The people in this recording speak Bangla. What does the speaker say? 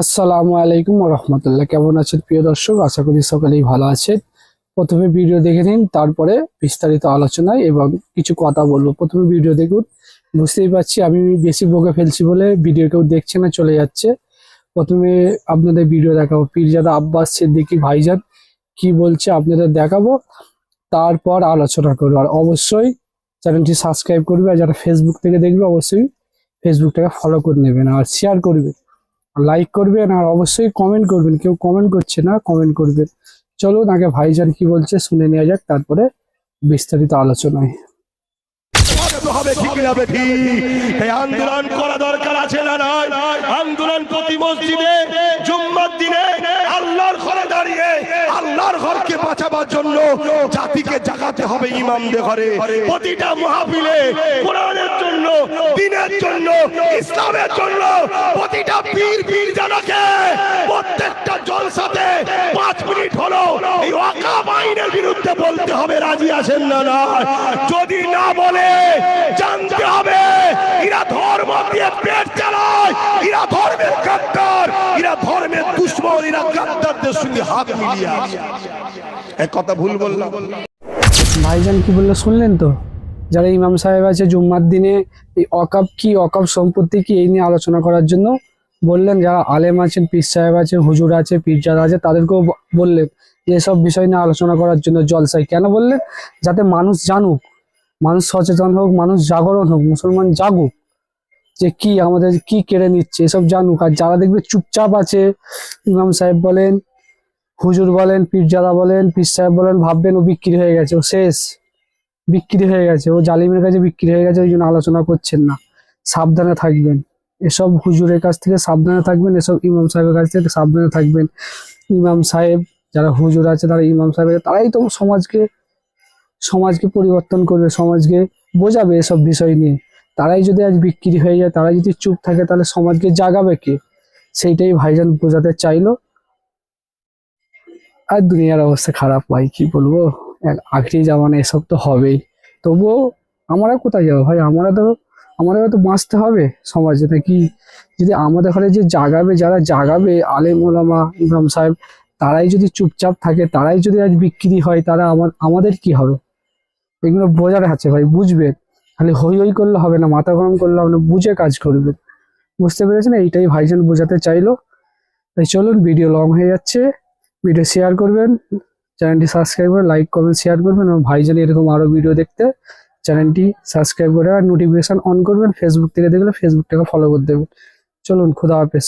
আসসালামু আলাইকুম রহমতুল্লাহ। কেমন আছেন প্রিয় দর্শক? আশা করি সকলেই ভালো আছেন। প্রথমে ভিডিও দেখে নিন, তারপরে বিস্তারিত আলোচনায় এবং কিছু কথা বলব। প্রথমে ভিডিও দেখুন। বুঝতেই পারছি আমি বেশি বকে ফেলছি বলে ভিডিও কেউ দেখছে না, চলে যাচ্ছে। প্রথমে আপনাদের ভিডিও দেখাবো। পীরজাদা আব্বাস সিদ্দিকী ভাইজান কি বলছে আপনাদের দেখাবো। তারপর আলোচনা করব। আর অবশ্যই চ্যানেলটি সাবস্ক্রাইব করবে। আর যারা ফেসবুক থেকে দেখবে, অবশ্যই ফেসবুকটাকে ফলো করে নেবেন আর শেয়ার করবে লাইক করবেন আর অবশ্যই কমেন্ট করবেন। কেউ কমেন্ট করছে না কমেন্ট করবেন। চলুন আগে ভাইজান কি বলছে শুনে নেওয়া যাক, তারপরে বিস্তারিত আলোচনায়। হবে আন্দোলন করা দরকার আছে না নয় আন্দোলন প্রতি মসজিদে ঘরে দাঁড়িয়ে আল্লাহর ঘরকে বাঁচাবার জন্য জাতিকে জাগাতে হবে ইমামদের ঘরে। প্রতিটা মাহফিলে কোরআনের জন্য, দিনের জন্য, ইসলামের জন্য প্রতিটা পীর পীর জানাকে প্রত্যেকটা জলসাতে পাঁচ মিনিট হলো এই ওয়াকাব আইনের বিরুদ্ধে বলতে হবে, রাজি আছেন না না? যদি না বলে, জানতে হবে এরা ধর্ম দিয়ে পেট চালায়, এরা ধর্মের গাদ্দার এরা ধর্মের দুশ্মন, এরা গাদ্দারদের সঙ্গে হাত মিলিয়ে এক কথা ভুল বললাম। ভাইজান কি বলল শুনলেন তো? যারা ইমাম সাহেব আছে, জুম্মার দিনে এই অকাপ কি, অকাপ সম্পত্তি কি এই নিয়ে আলোচনা করার জন্য বললেন, যারা আলেম আছেন পীর সাহেব আছেন হুজুর আছে, পীরজাদা আছে, তাদেরকেও বললেন এসব বিষয় নিয়ে আলোচনা করার জন্য জলসাই কেন বললেন? যাতে মানুষ জানুক, মানুষ সচেতন হোক, মানুষ জাগরণ হোক, মুসলমান জাগুক। যে কি আমাদের কি কেড়ে নিচ্ছে, এসব জানুক। আর যারা দেখবে চুপচাপ আছে, ইমাম সাহেব বলেন, হুজুর বলেন, পীরজাদা বলেন, পীর সাহেব বলেন, ভাববেন ও বিক্রি হয়ে গেছে, ও শেষ। বিক্রি হয়ে গেছে, ও জালিমের কাছে বিক্রি হয়ে গেছে, ওই জন্য আলোচনা করছেন না। সাবধানে থাকবেন। এসব হুজুরের কাছ থেকে সাবধানে থাকবেন, এসব ইমাম সাহেবের কাছ থেকে সাবধানে থাকবেন। ইমাম সাহেব, যারা হুজুর আছে, তারা ইমাম সাহেব তারাই তো সমাজকে সমাজকে পরিবর্তন করবে, সমাজকে বোঝাবে এসব বিষয় নিয়ে। তারাই যদি আজ বিক্রি হয়ে যায়, তারাই যদি চুপ থাকে, তাহলে সমাজকে জাগাবে কে? সেইটাই ভাইজান বোঝাতে চাইলো। আর দুনিয়ার অবস্থা খারাপ, ভাই, কি বলব? আখরি জামানা এসব তো হবেই। তবুও আমরা কোথায় যাব ভাই? আমরা তো আমাদের তো বাঁচতে হবে সমাজে। নাকি যদি আমাদের ঘরে যে জাগাবে, যারা জাগাবে, আলেম ওলামা, ইমাম সাহেব, তারাই যদি চুপচাপ থাকে, তারাই যদি আজ বিক্রি হয়, তারা আমার, আমাদের কি হবে? এগুলো বোঝার আছে ভাই বুঝবেন খালি হই হই করলে হবে না, মাথা গরম করলে হবে না, বুঝে কাজ করবেন বুঝতে পেরেছেন? এইটাই ভাইজান বোঝাতে চাইলো। তাই চলুন ভিডিও লং হয়ে যাচ্ছে। ভিডিও শেয়ার করবেন চ্যানেলটি সাবস্ক্রাইব করে লাইক কমেন্ট শেয়ার করবেন এবং ভাইজান এরকম আরও ভিডিও দেখতে চ্যানেলটি সাবস্ক্রাইব করে আর নোটিফিকেশন অন করবেন। ফেসবুক থেকে দেখলে ফেসবুকটাকে ফলো করে দেবেন। চলুন, খুদা হাফেজ।